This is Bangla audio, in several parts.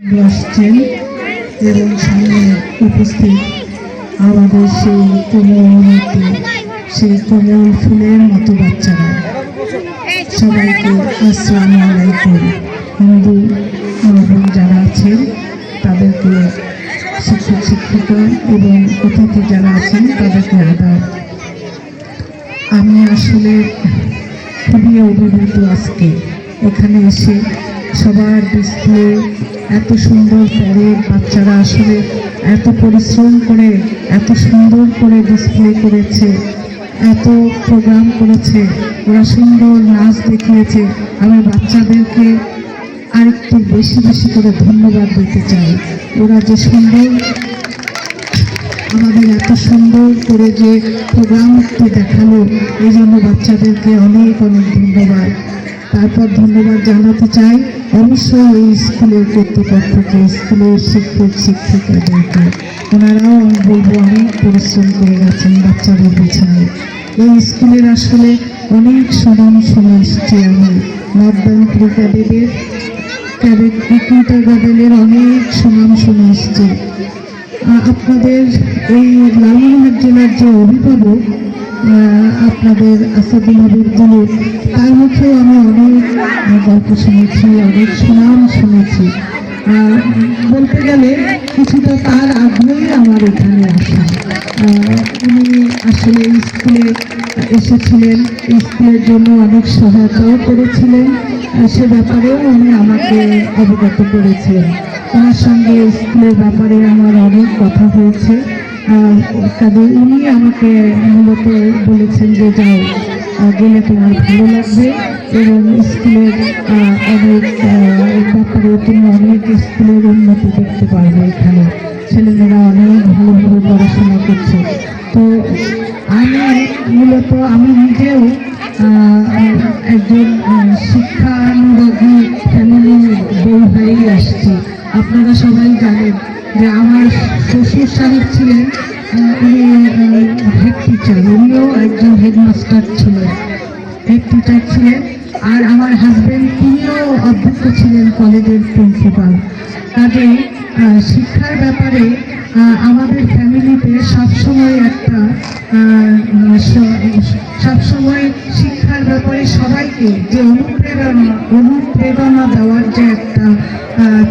আসছেন এবং সামনে উপস্থিত আমাদের সেই কোমলমতি সেই কোমল ফুলের মতো বাচ্চারা। সবাইকে আসসালামু আলাইকুম। হিন্দু এবং যারা আছেন, তাদেরকে শিক্ষক, শিক্ষিকা এবং অতিথি যারা আছেন, তাদেরকে আদাব। আমি আসলে খুবই অভিভূত আজকে এখানে এসে সবার ডিসপ্লে এত সুন্দর প্যারেড বাচ্চারা আসলে এত পরিশ্রম করে, এত সুন্দর করে ডিসপ্লে করেছে, এত প্রোগ্রাম করেছে, ওরা সুন্দর নাচ দেখিয়েছে। আমি বাচ্চাদেরকে আরেকটু বেশি বেশি করে ধন্যবাদ দিতে চাই। ওরা যে সুন্দর আমাদের এত সুন্দর করে যে প্রোগ্রামটি দেখাল, এই জন্য বাচ্চাদেরকে অনেক অনেক ধন্যবাদ। তারপর ধন্যবাদ জানাতে চাই। অবশ্যই এই স্কুলের কর্তৃপক্ষকে স্কুলের শিক্ষক, শিক্ষিকাদেরকে ওনারাও আমি বলব, অনেক পরিশ্রম করে গেছেন বাচ্চাদের পিছনে। এই স্কুলের আসলে অনেক সুনাম শুনে এসছি আমি নর্দার্ন ক্রিকেটের ক্যাডেট ক্রিকেটার গার্ডেনের অনেক সুনাম শুনে আপনাদের এই লালমোহন জেলার যে অভিভাবক আপনাদের আসাদুল হাবিবুল তার মুখেও আমি অনেক গল্প শুনেছি, অনেক সুনাম শুনেছি। বলতে গেলে কিছুটা তার আগ্রহে আমার এখানে আসা। উনি আসলে স্কুলে এসেছিলেন, স্কুলের জন্য অনেক সহায়তাও করেছিলেন। সে ব্যাপারেও উনি আমাকে অবগত করেছিলেন। ওনার সঙ্গে স্কুলের ব্যাপারে আমার অনেক কথা হয়েছে। কাজে উনি আমাকে মূলত বলেছেন যে, যাও গেলে তোমার ভালো লাগবে। এবং স্কুলের অনেক ব্যাপারে তুমি অনেক স্কুলের উন্নতি দেখতে পারবে এখানে। ছেলেমেয়েরা অনেক ভালোভাবে পড়াশোনা করছে। তো আমি মূলত, আমি নিজেও একজন শিক্ষানুরাগী ফ্যামিলির বউ হয়েই আসছি। আপনারা সবাই জানেন যে আমার শ্বশুর সাহেব ছিলেন উনি হেড টিচার উনিও একজন হেডমাস্টার ছিলেন হেড টিচার ছিলেন আর আমার হাজব্যান্ড তিনিও অধ্যক্ষ ছিলেন কলেজের প্রিন্সিপাল কাজে শিক্ষার ব্যাপারে আমাদের ফ্যামিলিতে সবসময় একটা আহ, স- শিক্ষার ব্যাপারে সবাইকে যে অনুপ্রেরণা অনুপ্রেরণা দেওয়ার যে একটা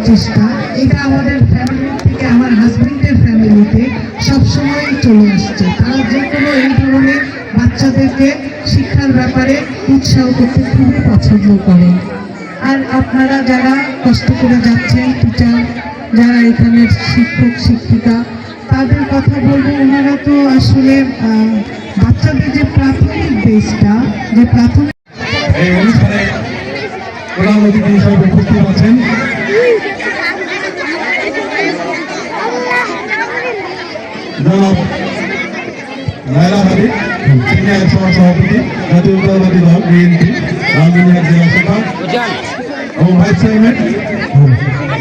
চেষ্টা, এটা আমাদের ফ্যামিলি থেকে, আমার হাজবেন্ডের ফ্যামিলিতে সবসময় চলে আসছে। তারা যে কোনো এই ধরনের বাচ্চাদেরকে শিক্ষার ব্যাপারে উৎসাহ করতে খুবই পছন্দ করেন আর আপনারা যারা কষ্ট করে যাচ্ছেন টিচার যারা এখানের শিক্ষক, শিক্ষিকা তাদের কথা বলব, ওনারা তো আসলে বাচ্চাদের যে প্রাথমিক বেসটা, যে প্রাথমিক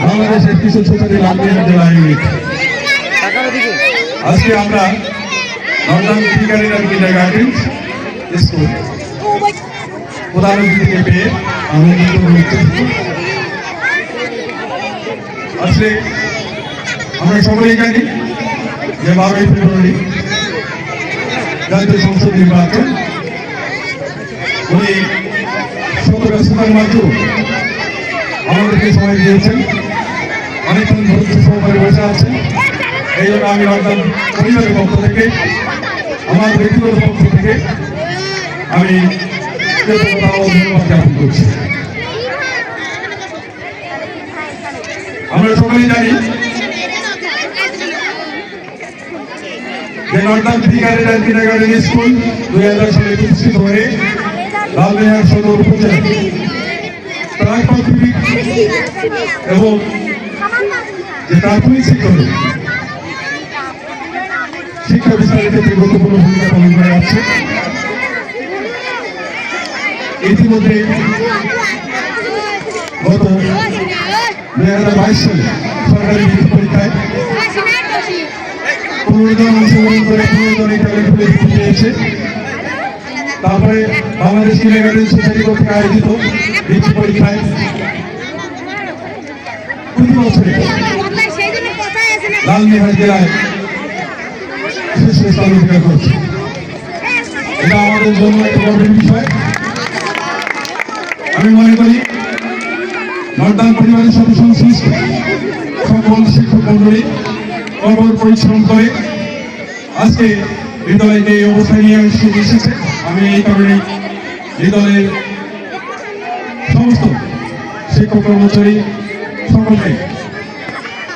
বাংলাদেশের সোসাইটি রাজনীতি জেলা আজকে আমরা লন্ডন ঠিকানির কিন্ডার গার্ডেন্স স্কুল। প্রধান অতিথিকে পেয়ে আনন্দিত আসলে আমরা সকলেই জানি যে বারোই ফেব্রুয়ারি জাতীয় সংসদ নির্বাচন। উনি শত ব্যস্ততার মাধ্যমে আমাদেরকে সময় দিয়েছেন। অনেকক্ষণ ধৈর্য সহকারে বসে আছেন। এই জন্য আমি অর্থাৎ পরিবারের পক্ষ থেকে, আমার ব্যক্তিগত পক্ষ থেকে আমি ধন্যবাদ জ্ঞাপন করছি। আমরা সকলেই জানি যে নর্দার্ন ফিগারের অ্যান্ড স্কুল দুই হাজার সালে প্রতিষ্ঠিত হয়ে লালমিয়ার সদর উপজেলা প্রাক এবং যে প্রাথমিক শিক্ষক বিস্তারের ক্ষেত্রে গুরুত্বপূর্ণ ভূমিকা পালন করে আসছে ইতিমধ্যে গত দুই হাজার বাইশ সালে সরকারি বৃত্তি পরীক্ষায় পনেরো জন অংশগ্রহণ করে পনেরো জন এই ট্যালেন্ট বৃত্তি পেয়েছে তারপরে বাংলাদেশ কিন্ডারগার্টেন সোসাইটি কর্তৃক আয়োজিত বৃত্তি পরীক্ষায় প্রতি বছরে লালমিহার জেলায় স্থান অধিকার করছে। এটা আমাদের জন্য একটা গর্বের বিষয়। আমি মনে করি নর্দান পরিবারের সাথে সংশ্লিষ্ট সকল শিক্ষক মন্ডলী কঠোর পরিশ্রম করে আজকে বিদ্যালয়কে এই অবস্থায় নিয়ে এসে এসেছে, আমি এই কারণে বিদ্যালয়ের সমস্ত শিক্ষক কর্মচারী সকলকে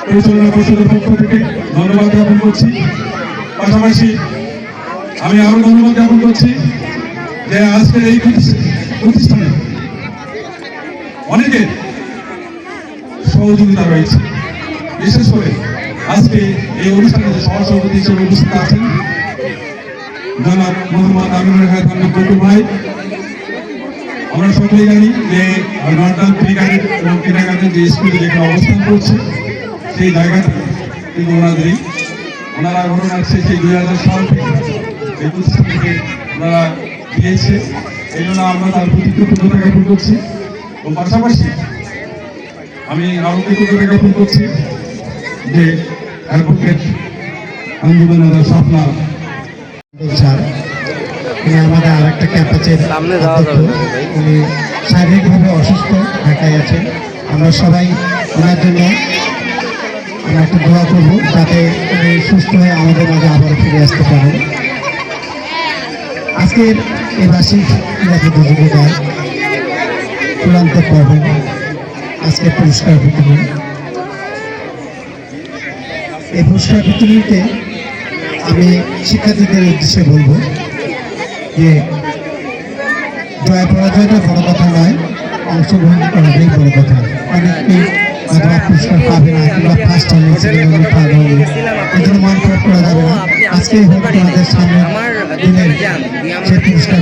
পরিচালনা পরিষদের পক্ষ থেকে ধন্যবাদ জ্ঞাপন করছি। পাশাপাশি আমি আরও ধন্যবাদ জ্ঞাপন করছি যে আজকের এই প্রতিষ্ঠা- প্রতিষ্ঠানে অনেকের সহযোগিতা রয়েছে। বিশেষ করে আজকে এই অনুষ্ঠানে সহসভাপতি হিসেবে উপস্থিত আছেন জনাব মোহাম্মদ আমিনুল আহমেদ বকুল ভাই। আমরা সকলেই জানি যে নর্দান ক্রিকেট এবং ক্রীড়াঘাটের যে স্কুলে যেখানে অবস্থান করছে, সেই জায়গাটা কিন্তু ওনাদেরই ওনারা ঘটনা সেই দুই হাজার সাল থেকে এই প্রতিষ্ঠানকে ওনারা দিয়েছে। এই জন্য আমরা তার প্রতি কৃতজ্ঞতা জ্ঞাপন করছি। ও পাশাপাশি আমি আরও কৃতজ্ঞতা জ্ঞাপন করছি যে অ্যাডভোকেট আন্দোলনের স্বপ্না স্যার উনি আমাদের আর একটা ক্যাম্পাসের সামনে। উনি শারীরিকভাবে অসুস্থ ঢাকায় আছেন। আমরা সবাই ওনার জন্য আমরা একটা দোয়া করব যাতে উনি সুস্থ হয়ে আমাদের মাঝে আবারও ফিরে আসতে পারেন। আজকের এই বার্ষিক ক্রীড়া প্রতিযোগিতায় চূড়ান্ত পর্বে আজকে পুরস্কার বিতরণ। এই পুরস্কার বিতরণীতে আমি শিক্ষার্থীদের উদ্দেশ্যে বলব যে জয় পরাজয়টা বড় কথা নয়, অংশগ্রহণ করাটাই বড় কথা। অনেকেই পুরস্কার না কিংবা ফার্স্ট থার্ড হবে এগুলো মন খারাপ করা যাবে না। আজকে হোক সামনে পুরস্কার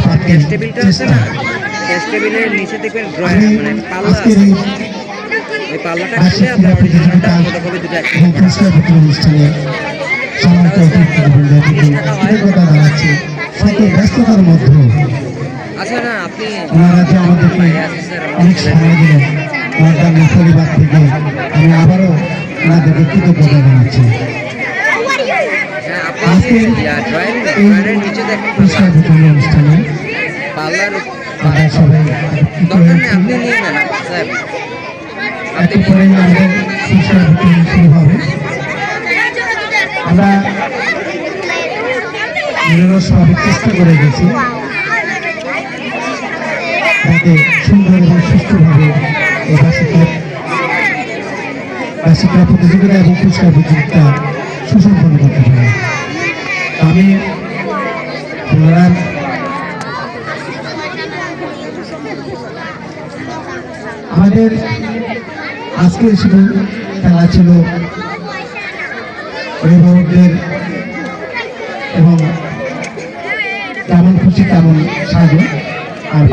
চেষ্টা। না? আজকের এই বার্ষিক আপনার ক্রীড়া প্রতিযোগিতা এবং পুরস্কার বিতরণ অনুষ্ঠানে কৃতজ্ঞতা জানাচ্ছি শত ব্যস্ততার মধ্যেও আচ্ছা ওনারা যে আমাদেরকে অনেক সময় দিলেন। ওনাদের পরিবার থেকে আমি আবারও ওনাদেরকে কৃতজ্ঞতা জানাচ্ছি। আপনি আজকে ড্রয়ারের এই পুরস্কার বিতরণ অনুষ্ঠানে আমরা সবাই আমরা নিরসভাবে চেষ্টা করে গেছি। সুস্থভাবে এই বার্ষিক বার্ষিক ক্রীড়া প্রতিযোগিতা এবং পুরস্কার প্রতিযোগিতা সুসম্পন্ন করতে পারি। আমি আমাদের আজকের শুধু খেলা ছিল অভিভাবকদের এবং যেমন খুশি তেমন সাজো। আর